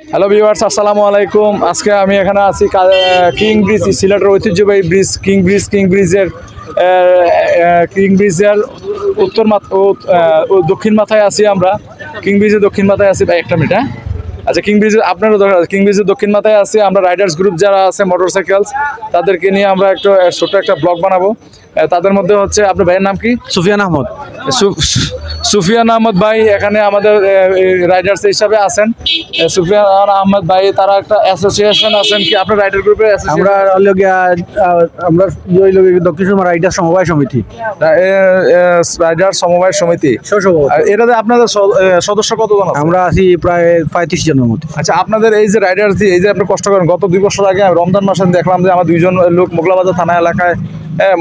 Hello viewers আসসালামু আলাইকুম। আজকে আমি এখানে আছি কা- ব্রিজ সিলেটের ঐতিহ্যবাহী ব্রিজ কিং ব্রিজ কিং ব্রিজের কিং ব্রিজের উত্তর মাথা দক্ষিণ মাথায় আছি আমরা। কিং ব্রিজের দক্ষিণ মাথায় আছি। ভাই একটা মিনিট হ্যাঁ? আচ্ছা কিং ব্রিজের আপনারও দরকার কিং ব্রিজের দক্ষিণ মাথায় আছি। আমরা রাইডার্স গ্রুপ যারা আছে মোটরসাইকেলস তাদেরকে নিয়ে আমরা একটু ছোট্ট একটা ব্লগ বানাবো। তাদের মধ্যে হচ্ছে আপনার ভাইয়ের নাম কি? সুফিয়ান আহমদ। সুফিয়ান আহমদ ভাই এখানে আমাদের রাইডার্স হিসাবে আছেন। সুফিয়ান আহমদ ভাই তারা একটা অ্যাসোসিয়েশন আছেন কি? আপনার রাইডার গ্রুপের আমরা আমরা দক্ষিণ সুরমা রাইডার সমবায় সমিতি। রাইডার সমবায় সমিতি। এটাতে আপনাদের সদস্য কতজন আমরা আছি প্রায় পঁয়ত্রিশ জনের মতো আচ্ছা আপনাদের এই যে রাইডার্স এই যে আপনি কষ্ট করেন গত দুই বছর আগে রমজান মাসে দেখলাম যে আমার দুইজন লোক মোগলাবাজার থানা এলাকায়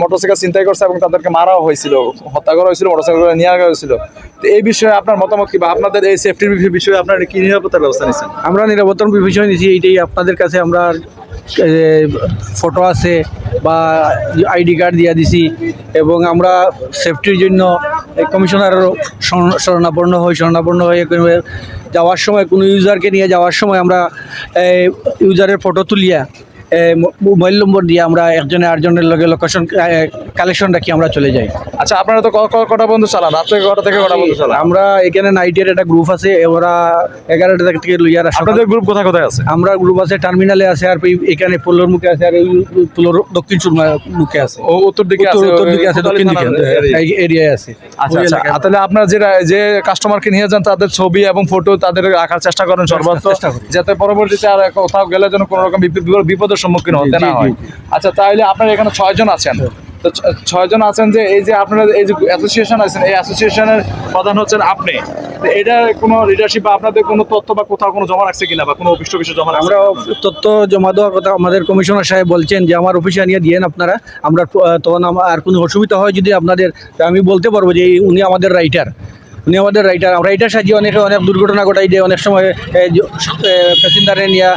মোটরসাইকেল চিন্তাই করছে এবং তাদেরকে মারাও হয়েছিল, হত্যা করা হয়েছিল, মোটরসাইকেল নিয়ে আসা হয়েছিল। তো এই বিষয়ে আপনার মতামত কি বা আপনাদের এই সেফটির বিষয়ে আপনার কি নিরাপত্তার ব্যবস্থা নিচ্ছেন আমরা নিরাপত্তার বিষয় নিয়েছি, এইটাই আপনাদের কাছে আমরা ফটো আছে বা আইডি কার্ড দিয়ে দিছি এবং আমরা সেফটির জন্য শরণ- শরণাপন্ন হই, শরণাপন্ন হয়ে যাওয়ার সময় কোনো ইউজারকে নিয়ে যাওয়ার সময় আমরা ইউজারের ফটো তুলিয়া মোবাইল নম্বর দিয়ে আমরা একজনে আটজনের লগে লোকেশন কালেকশন রাখি আমরা চলে যাই। আচ্ছা আপনারা তো কটা বন্ধু চালান? রাত থেকে কটা থেকে কটা বন্ধু চালান? আমরা এখানে নাইটের একটা গ্রুপ আছে ওরা এগারোটা থেকে লইয়া রাখা আপনাদের গ্রুপ কোথায় কোথায় আছে? আমরা গ্রুপ আছে টার্মিনালে আছে আর এখানে পোলোর মুখে আছে আর এই পোলোর দক্ষিণ সুরমা মুখে আছে। ও উত্তর দিকে আছে উত্তর দিকে আছে দক্ষিণ দিকে এই এরিয়ায় আছে আচ্ছা আচ্ছা তাহলে আপনার যে যে কাস্টমারকে নিয়ে যান তাদের ছবি এবং ফটো তাদের রাখার চেষ্টা করেন করি। যাতে পরবর্তীতে আর কোথাও গেলে যেন কোনো রকম বিপদ- বিপদ- বিপদের সম্মুখীন হতে না হয়। আচ্ছা তাহলে আপনার এখানে ছয়জন আছেন। তো ছয়জন আছেন যে এই যে আপনারা এই যে অ্যাসোসিয়েশন আছেন এই অ্যাসোসিয়েশনের প্রধান হচ্ছেন আপনি। তো এটার কোনো লিডারশিপ বা আপনাদের কোনো তথ্য বা কোথাও কোনো জমা রাখছে কিনা বা কোনো অফিস টফিসে জমা আমরা তথ্য জমা দেওয়ার কথা আমাদের কমিশনার সাহেব বলছেন যে আমার অফিসে আনিয়ে দিয়েন আপনারা। আমরা তখন আর কোনো অসুবিধা হয় যদি আপনাদের আমি বলতে পারব যে উনি আমাদের রাইটার উনি আমাদের রাইটার রাইটার সাজিয়ে অনেক অনেক দুর্ঘটনা ঘটাই দেয় অনেক সময় প্যাসেঞ্জারে নিয়ে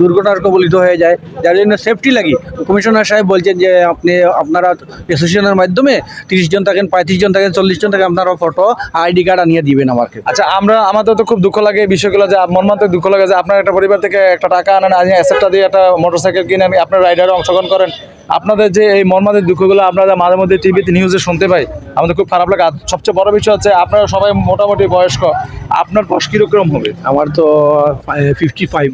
দুর্ঘটনার কবলিত হয়ে যায়। যার জন্য সেফটি লাগি। কমিশনার সাহেব বলছেন যে আপনি আপনারা অ্যাসোসিয়েশনের মাধ্যমে তিরিশ জন থাকেন পঁয়ত্রিশ জন থাকেন চল্লিশ জন থাকেন আপনারা ফটো আইডি কার্ড আনিয়ে দিবেন আমাকে। আচ্ছা আমরা আমাদের তো খুব দুঃখ লাগে এই বিষয়গুলো যে মর্মান্তিক দুঃখ লাগে যে আপনার একটা পরিবার থেকে একটা টাকা আনেন আজ অ্যাসেটটা দিয়ে একটা মোটরসাইকেল কিনেন আপনার রাইডারে অংশগ্রহণ করেন। আপনাদের যে এই মর্মান্তিক দুঃখগুলো আপনারা মাঝে মধ্যে টিভিতে নিউজে শুনতে পাই আমাদের খুব খারাপ লাগে। আর সবচেয়ে বড় বিষয় হচ্ছে আপনারা সবাই মোটামুটি বয়স্ক আপনার বয়স কীরকম হবে? আমার তো ফিফটি ফাইভ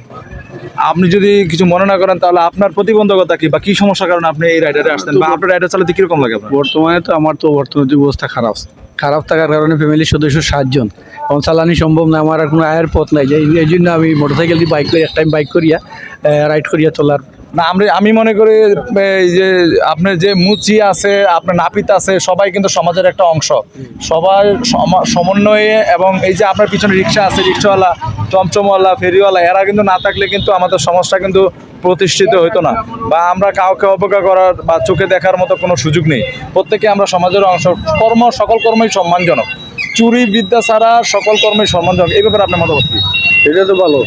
আপনি যদি কিছু মনে না করেন, তাহলে আপনার প্রতিবন্ধকতা কি বা কি সমস্যার কারণে আপনি এই রাইডারে আসতেন? বা আপনার রাইডার চালাতে কীরকম লাগে বর্তমানে তো আমার তো অর্থনৈতিক অবস্থা খারাপ। খারাপ থাকার কারণে ফ্যামিলির সদস্য সাতজন এবং চালানি সম্ভব না, আমার আর কোনো আয়ের পথ নাই। যে এই জন্য আমি মোটরসাইকেল দিয়ে বাইক করি এক টাইম বাইক করিয়া রাইড করিয়া চলার না আমরা আমি মনে করি এই যে আপনার যে মুচি আছে, আপনার নাপিত আছে, সবাই কিন্তু সমাজের একটা অংশ। সম- সমন্বয়ে এবং এই যে আপনার পিছনে রিক্সা আছে, রিক্সাওয়ালা, চমচমওয়ালা, ফেরিওয়ালা, এরা কিন্তু না থাকলে কিন্তু আমাদের সমাজটা কিন্তু প্রতিষ্ঠিত হতো না। বা আমরা কাউকে অবজ্ঞা করার বা চোখে দেখার মতো কোনো সুযোগ নেই। প্রত্যেকে আমরা সমাজের অংশ। কর্ম সকল কর্মই সম্মানজনক। চুরি, বিদ্যা ছাড়া সকল কর্মই সম্মানজনক। এই ব্যাপারে আপনার মতামত কি? এটা তো ভালো।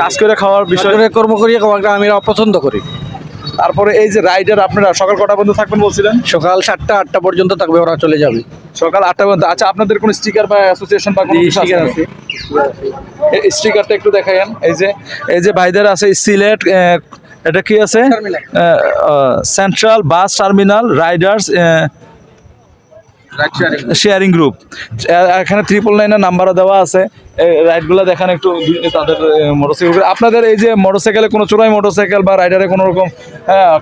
কাজ করে খাওয়ার বিষয় কর্ম করিয়া খাওয়াটা আমি অপছন্দ করি। তারপরে এই যে রাইডার আপনারা সকাল কটা পর্যন্ত থাকবেন বলছিলেন? সকাল সাতটা আটটা পর্যন্ত থাকবে ওরা চলে যাবে। সকাল আটটা পর্যন্ত। আচ্ছা আপনাদের কোনো স্টিকার বা অ্যাসোসিয়েশন বা কোনো জি, আছে এই স্টিকারটা একটু দেখাইন এই যে এই যে ভাইদের আছে সিলেট এটা কি আছে? Central bus terminal riders sharing group এখানে ট্রিপল নাইনের নাম্বারও দেওয়া আছে। রাইডগুলো দেখান একটু তাদের মোটরসাইকেল আপনাদের এই যে মোটরসাইকেলে কোনো চোরাই মোটরসাইকেল বা রাইডারে কোনো রকম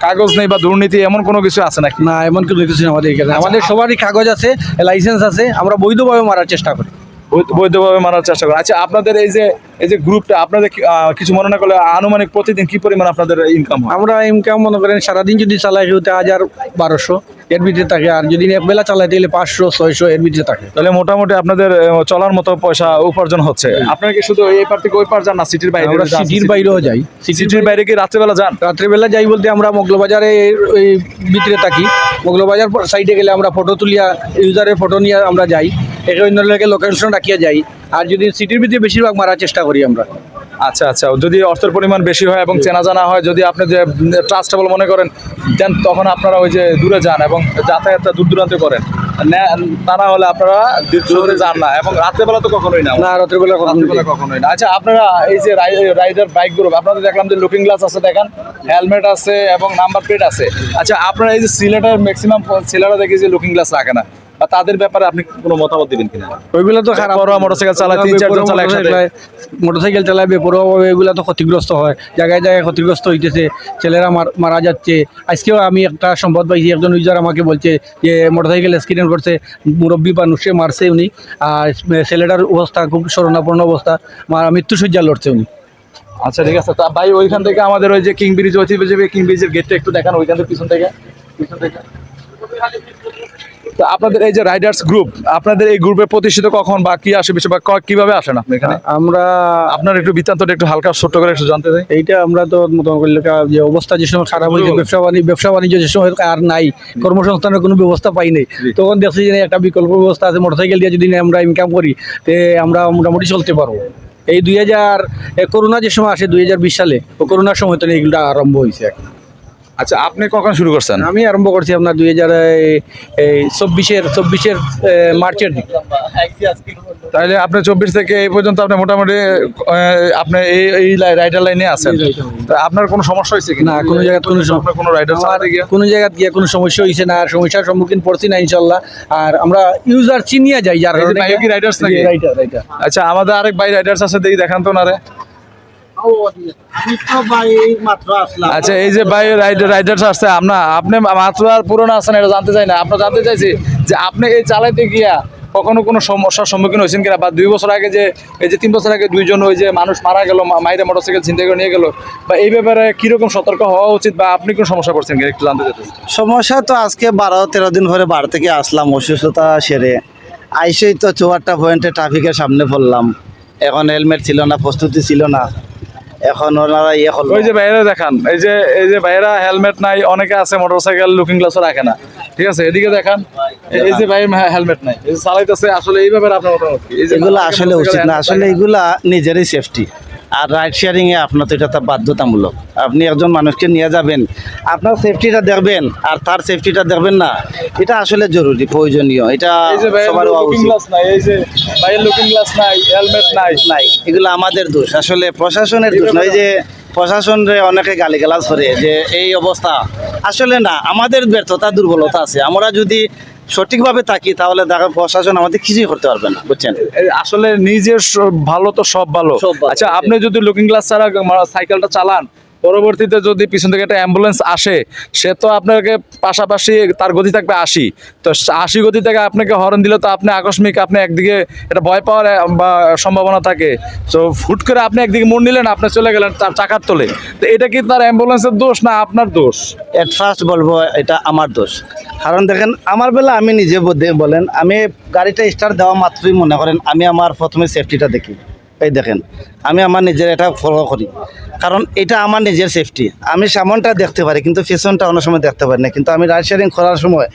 কাগজ নেই বা দুর্নীতি এমন কোনো কিছু আছে নাকি? না এমন কোনো কিছু আমাদের এখানে। আমাদের সবারই কাগজ আছে লাইসেন্স আছে আমরা বৈধভাবে মারার চেষ্টা করি। বৈধভাবে মারার চেষ্টা করেন আচ্ছা আপনাদের এই যে এই যে গ্রুপটা আপনাদের কিছু মনে না করলে আনুমানিক প্রতিদিন কি পরিমাণ আপনাদের ইনকাম আমরা ইনকাম মনে করেন সারাদিন যদি চালাই হতে হাজার বারোশো। এর ভিতরে থাকে আর যদি এক বেলা চালাই তাহলে পাঁচশো ছয়শো এর ভিতরে থাকে। তাহলে মোটামুটি আপনাদের চলার মতো পয়সা উপার্জন হচ্ছে। আপনারা কি শুধু এই পার থেকে ওই পার যান না সিটির বাইরে আমরা সিটির বাইরেও যাই। সিটির বাইরে কি রাত্রেবেলা যান? রাত্রেবেলা যাই বলতে আমরা মগলবাজারে ওই ভিতরে থাকি। মগলবাজার সাইডে গেলে আমরা ফটো তুলিয়া ইউজারের ফটো নিয়ে আমরা যাই। এখানে লোকেশন রাখিয়া যাই। আর যদি সিটির ভিতরে বেশিরভাগ মারার চেষ্টা করি আমরা। আচ্ছা আচ্ছা। যদি অর্থের পরিমাণ বেশি হয় এবং চেনা জানা হয় যদি আপনি যে ট্রাস্টেবল মনে করেন দেন তখন আপনারা ওই যে দূরে যান এবং যাতায়াতটা দূর দূরান্তে করেন। তা না হলে আপনারা দূর যান না এবং রাত্রেবেলা তো কখনোই না। না রাতের বেলা রাত্রেবেলা কখনোই না। আচ্ছা আপনারা এই যে রাইডার বাইক গ্রুপ আপনাদের দেখলাম যে লুকিং গ্লাস আছে দেখেন। হেলমেট আছে এবং নাম্বার প্লেট আছে। আচ্ছা আপনারা এই যে সিলেটের ম্যাক্সিমাম ছেলেরা দেখি যে লুকিং গ্লাস রাখে না। বা তাদের ব্যাপারে আপনি কোনো মতামত দিবেন কিনা? ওইগুলো তো খারাপ। বড় মোটরসাইকেল চালায় তিন চারজন চালায় একসাথে। মোটরসাইকেল চালায় বেপরোয়াভাবে এগুলো তো ক্ষতিগ্রস্ত হয়। জায়গায় জায়গায় ক্ষতিগ্রস্ত হইতেছে ছেলেরা মার- মারা যাচ্ছে। আজকেও আমি একটা সম্পদ পাইছি একজন ইউজার আমাকে বলছে যে মোটরসাইকেল অ্যাক্সিডেন্ট করছে মুরব্বী মানুষে মারছে উনি। আর ছেলেটার অবস্থা খুব শরণাপন্ন অবস্থা মারা মৃত্যুসজ্জা লড়ছে উনি। আচ্ছা ঠিক আছে। তা ভাই ওইখান থেকে আমাদের ওই যে কিং ব্রিজ ঐতিহ্য কিং ব্রিজের গেটটা একটু দেখান ওইখান থেকে পিছন থেকে পিছন থেকে। তো আপনাদের এই যে রাইডার্স গ্রুপ আপনাদের এই গ্রুপে প্রতিষ্ঠিত কখন বা কি আসে বিষয় বা কীভাবে আসেন আপনি এখানে? আমরা আপনার একটু বৃত্তান্তটা একটু হালকা ছোট্ট করে একটু জানতে চাই। এইটা আমরা তো মতন করলে যে অবস্থা যে সময় খারাপ হয়েছে ব্যবসা বাণিজ্য ব্যবসা বাণিজ্য যে সময় আর নাই কর্মসংস্থানের কোনো ব্যবস্থা পাই নাই। তখন দেখছি যে একটা বিকল্প ব্যবস্থা আছে মোটরসাইকেল দিয়ে যদি আমরা ইনকাম করি তে আমরা মোটামুটি চলতে পারব। এই দুই হাজার করোনা যে সময় আসে দুই হাজার বিশ সালে ও করোনার সময় তো এইগুলো আরম্ভ হয়েছে এখন। আচ্ছা আপনি কখন শুরু করছেন? আমি আরম্ভ করছি আপনার দুই হাজার এই চব্বিশের চব্বিশের মার্চের দিকে। তাহলে আপনি চব্বিশ থেকে এই পর্যন্ত আপনি মোটামুটি আপনি এই এই রাইডার লাইনে আছেন। আপনার কোনো সমস্যা হয়েছে কি না কোনো জায়গায় কোনো কোনো রাইডার কোনো জায়গায় গিয়ে কোনো সমস্যা হয়েছে না আর সমস্যার সম্মুখীন পড়ছি না ইনশাল্লাহ। আর আমরা ইউজার চিনিয়ে যাই যার কারণে ভাইও নাকি? রাইটার আচ্ছা আমাদের আরেক ভাই রাইডার্স আছে দেখি দেখান তো না রে আচ্ছা এই যে ভাই রাইডার্স আসছে আপনা আপনি মাত্র আর পুরনো আছেন, এটা জানতে চাই না। আপনার জানতে চাইছি যে আপনি এই চালাইতে গিয়া কখনো কোনো সমস্যার সম্মুখীন হয়েছেন কিনা? বা দুই বছর আগে যে, এই যে তিন বছর আগে দুইজন ওই যে মানুষ মারা গেল মাইরে মোটরসাইকেল চিন্তা করে নিয়ে গেল, বা এই ব্যাপারে কীরকম সতর্ক হওয়া উচিত, বা আপনি কোন সমস্যা করছেন কিনা? একটু জানতে চাইছি সমস্যা তো আজকে বারো, তেরো দিন পরে বার থেকে আসলাম, অসুস্থতা সেরে। আইসেই তো চুয়াট্টা পয়েন্টে ট্রাফিকের সামনে পড়লাম। এখন হেলমেট ছিল না, প্রস্তুতি ছিল না। এখন ওনারা ইয়ে করল। ওই যে বাইরে দেখান এই যে এই যে বাইরা হেলমেট নাই অনেকে আছে মোটরসাইকেল লুকিং গ্লাসও রাখে না। ঠিক আছে এদিকে দেখান এই- যে ভাই হেলমেট নাই এই যে চালাইতেছে আসলে এইভাবে ব্যাপারে আপনার মতামত? এই যে এগুলো আসলে উচিত না আসলে এগুলা নিজেরই সেফটি আর রাইড শেয়ারিং এ আপনার তো এটা তো বাধ্যতামূলক। আপনি একজন মানুষকে নিয়ে যাবেন আপনার সেফটিটা দেখবেন আর তার সেফটিটা দেখবেন না এটা আসলে জরুরি প্রয়োজনীয় এটা সবার লুকিং গ্লাস নাই এই যে ভাইয়ের লুকিং গ্লাস নাই হেলমেট নাই। নাই এগুলো আমাদের দোষ আসলে প্রশাসনের দোষ নয় যে প্রশাসনরে অনেকে গালিগালাজ করে যে এই অবস্থা। আসলে না আমাদের ব্যর্থতা দুর্বলতা আছে। আমরা যদি সঠিকভাবে থাকি তাহলে দেখা প্রশাসন আমাদের কিছুই করতে পারবে না বুঝছেন? আসলে নিজের ভালো তো সব ভালো। আচ্ছা আপনি যদি লুকিং গ্লাস ছাড়া সাইকেলটা চালান পরবর্তীতে যদি পিছন থেকে একটা অ্যাম্বুলেন্স আসে, সে তো আপনাকে পাশাপাশি তার গতি থাকবে আশি। তো আশি গতি থেকে আপনাকে হরন দিলে তো আপনি আকস্মিক আপনি একদিকে এটা ভয় পাওয়ার বা সম্ভাবনা থাকে। তো ফুট করে আপনি একদিকে মোড় নিলেন, আপনি চলে গেলেন তার চাকার তোলে। তো এটা কি তার অ্যাম্বুলেন্সের দোষ না আপনার দোষ? এট ফার্স্ট বলব, এটা আমার দোষ। কারণ দেখেন, আমার বেলা আমি নিজে বলেন, আমি গাড়িটা স্টার্ট দেওয়া মাত্রই মনে করেন, আমি আমার প্রথমে সেফটিটা দেখি। এই দেখেন, আমি আমার নিজের এটা ফলো করি। কারণ এটা আমার নিজের সেফটি আমি সামনটা দেখতে পারি, কিন্তু ফেশনটা অনেক সময় দেখতে পারি না। কিন্তু আমি রাইড শেয়ারিং করার সময়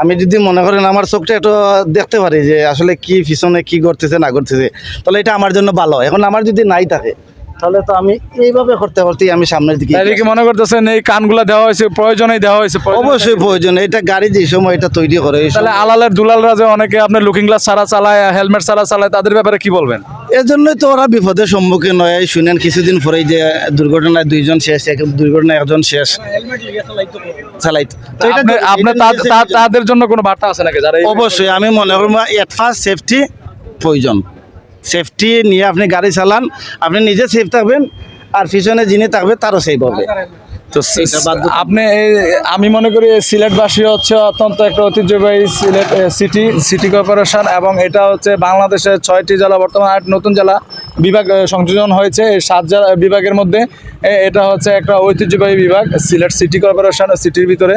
আমি যদি মনে করেন আমার চোখটা একটু দেখতে পারি যে আসলে কি ফিশনে কি করতেছে না করতেছে তাহলে এটা আমার জন্য ভালো। এখন আমার যদি নাই থাকে তাহলে তো আমি এইভাবে করতে করতেই আমি সামনের দিকে কি মনে করতেছেন এই কানগুলা দেওয়া হয়েছে? প্রয়োজনেই দেওয়া হয়েছে অবশ্যই প্রয়োজন এটা গাড়ি যে সময় এটা তৈরি করে তাহলে আলালের দুলালরা যে অনেকে আপনার লুকিং গ্লাস ছাড়া চালায় হেলমেট ছাড়া চালায় তাদের ব্যাপারে কি বলবেন? এর জন্যই তো ওরা বিপদের সম্মুখীন হয়। শুনেন কিছুদিন পরেই যে দুর্ঘটনায় দুইজন শেষ এক দুর্ঘটনায় একজন শেষ। চালাইত। আপনি তাদের জন্য কোনো বার্তা আছে নাকি? যারা অবশ্যই আমি মনে করব এট ফার্স্ট সেফটি প্রয়োজন। সেফটি নিয়ে আপনি গাড়ি চালান আপনি নিজে সেফ থাকবেন আর পিছনে যিনি থাকবে তারও সেফ হবে। তো আপনি আমি মনে করি সিলেটবাসী হচ্ছে অত্যন্ত একটা ঐতিহ্যবাহী সিলেট সিটি সিটি কর্পোরেশন এবং এটা হচ্ছে বাংলাদেশের ছয়টি জেলা বর্তমানে আট নতুন জেলা। বিভাগ সংযোজন হয়েছে এই সাত বিভাগের মধ্যে। এটা হচ্ছে একটা ঐতিহ্যবাহী বিভাগ, সিলেট সিটি কর্পোরেশন সিটির ভিতরে।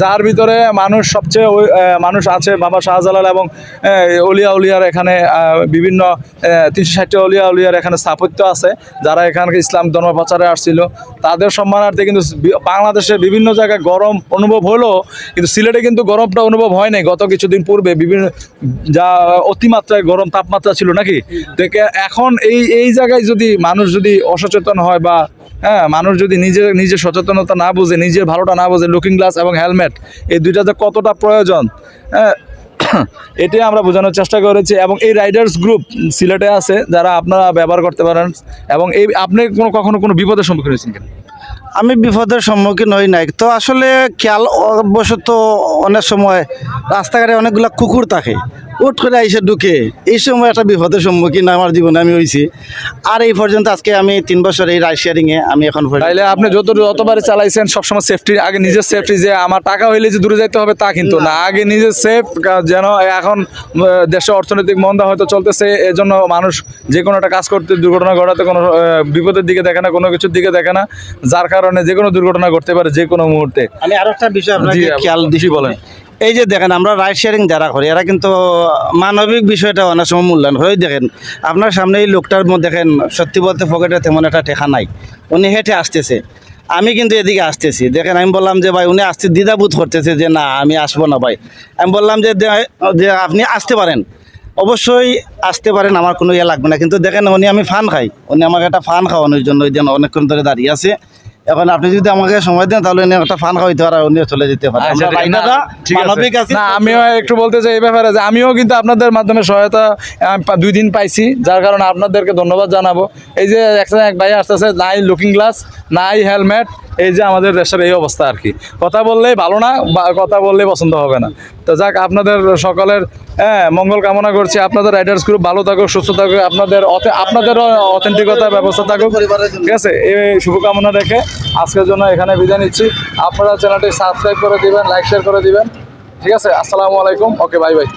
যার ভিতরে মানুষ সবচেয়ে মানুষ আছে বাবা শাহজালাল এবং অলিয়া উলিয়ার এখানে বিভিন্ন তিনশো ষাটটি অলিয়া উলিয়ার এখানে স্থাপত্য আছে, যারা এখানকে ইসলাম ধর্ম প্রচারে আসছিল। তাদের সম্মানার্থে কিন্তু বাংলাদেশে বিভিন্ন জায়গায় গরম অনুভব হলো, কিন্তু সিলেটে কিন্তু গরমটা অনুভব হয় নাই গত কিছুদিন পূর্বে বিভিন্ন, যা অতিমাত্রায় গরম তাপমাত্রা ছিল নাকি? এখন এই এই জায়গায় যদি মানুষ যদি অসচেতন হয় বা হ্যাঁ মানুষ যদি নিজের নিজের সচেতনতা না বোঝে, নিজের ভালোটা না বোঝে লুকিং গ্লাস এবং হেলমেট এই দুইটা যে কতটা প্রয়োজন হ্যাঁ এটি আমরা বোঝানোর চেষ্টা করেছি এবং এই রাইডার্স গ্রুপ সিলেটে আছে, যারা আপনারা ব্যবহার করতে পারেন এবং এই, আপনি কোনো, কখনো কোনো বিপদের সম্মুখীন হয়েছেন কিনা? আমি বিপদের সম্মুখীন হই নাই। তো আসলে খেয়াল অবশত অনেক সময় রাস্তাঘাটে অনেকগুলা কুকুর থাকে। উঠ করে আইসে ঢুকে। এই সময় একটা বিপদের সম্মুখীন আমার জীবনে আমি হয়েছি আর এই পর্যন্ত আজকে আমি তিন বছর এই রাইড শেয়ারিংয়ে আমি এখন তাইলে আপনি যত যতবারে চালাইছেন সবসময় সেফটি আগে নিজের সেফটি যে আমার টাকা হইলে যে দূরে যাইতে হবে তা কিন্তু না। আগে নিজের সেফ যেন এখন দেশে অর্থনৈতিক মন্দা হয়তো চলতেছে এজন্য মানুষ যে কোনো একটা কাজ করতে দুর্ঘটনা ঘটাতে কোনো বিপদের দিকে দেখে না কোনো কিছুর দিকে দেখে না। যার কারণে যে কোনো দুর্ঘটনা ঘটতে পারে যে কোনো মুহূর্তে। আমি আরও একটা বিষয় আপনাকে খেয়াল দিছি বলেন। এই যে দেখেন আমরা রাইড শেয়ারিং যারা করি এরা কিন্তু মানবিক বিষয়টা অনেক সময় মূল্যায়ন হয়ে দেখেন। আপনার সামনে এই লোকটার মধ্যে দেখেন সত্যি বলতে পকেটে তেমন একটা টেকা নাই। উনি হেঁটে আসতেছে। আমি কিন্তু এদিকে আসতেছি। দেখেন আমি বললাম যে ভাই উনি আসতে দ্বিধাবোধ করতেছে যে না আমি আসব না ভাই। আমি বললাম যে যে আপনি আসতে পারেন। অবশ্যই আসতে পারেন আমার কোনো ইয়ে লাগবে না। কিন্তু দেখেন উনি আমি ফান খাই। উনি আমাকে একটা ফান খাওয়ানোর জন্য ওই দিন অনেকক্ষণ ধরে দাঁড়িয়ে আছে। এখন আপনি যদি আমাকে সময় দেন তাহলে উনি একটা ফান খাওয়াইতে পারে উনিও চলে যেতে পারে। আচ্ছা, না, আমিও একটু বলতে চাই এই ব্যাপারে যে আমিও কিন্তু আপনাদের মাধ্যমে সহায়তা দুই দিন পাইছি যার কারণে আপনাদেরকে ধন্যবাদ জানাব। এই যে একসাথে এক ভাই আসতেছে নাই লুকিং গ্লাস নাই হেলমেট এই যে আমাদের দেশের এই অবস্থা আর কি। কথা বললেই ভালো না, বা কথা বললেই পছন্দ হবে না। তো যাক, আপনাদের সকলের হ্যাঁ মঙ্গল কামনা করছি। আপনাদের রাইডার্স গ্রুপ ভালো থাকুক, সুস্থ থাকুক, আপনাদের আপনাদেরও অথেন্টিকতা ব্যবস্থা থাকুক। ঠিক আছে? এই শুভকামনা রেখে আজকের জন্য এখানে বিদায় নিচ্ছি। আপনারা চ্যানেলটি সাবস্ক্রাইব করে দিবেন লাইক শেয়ার করে দিবেন। ঠিক আছে? আসসালামু আলাইকুম। Okay bye bye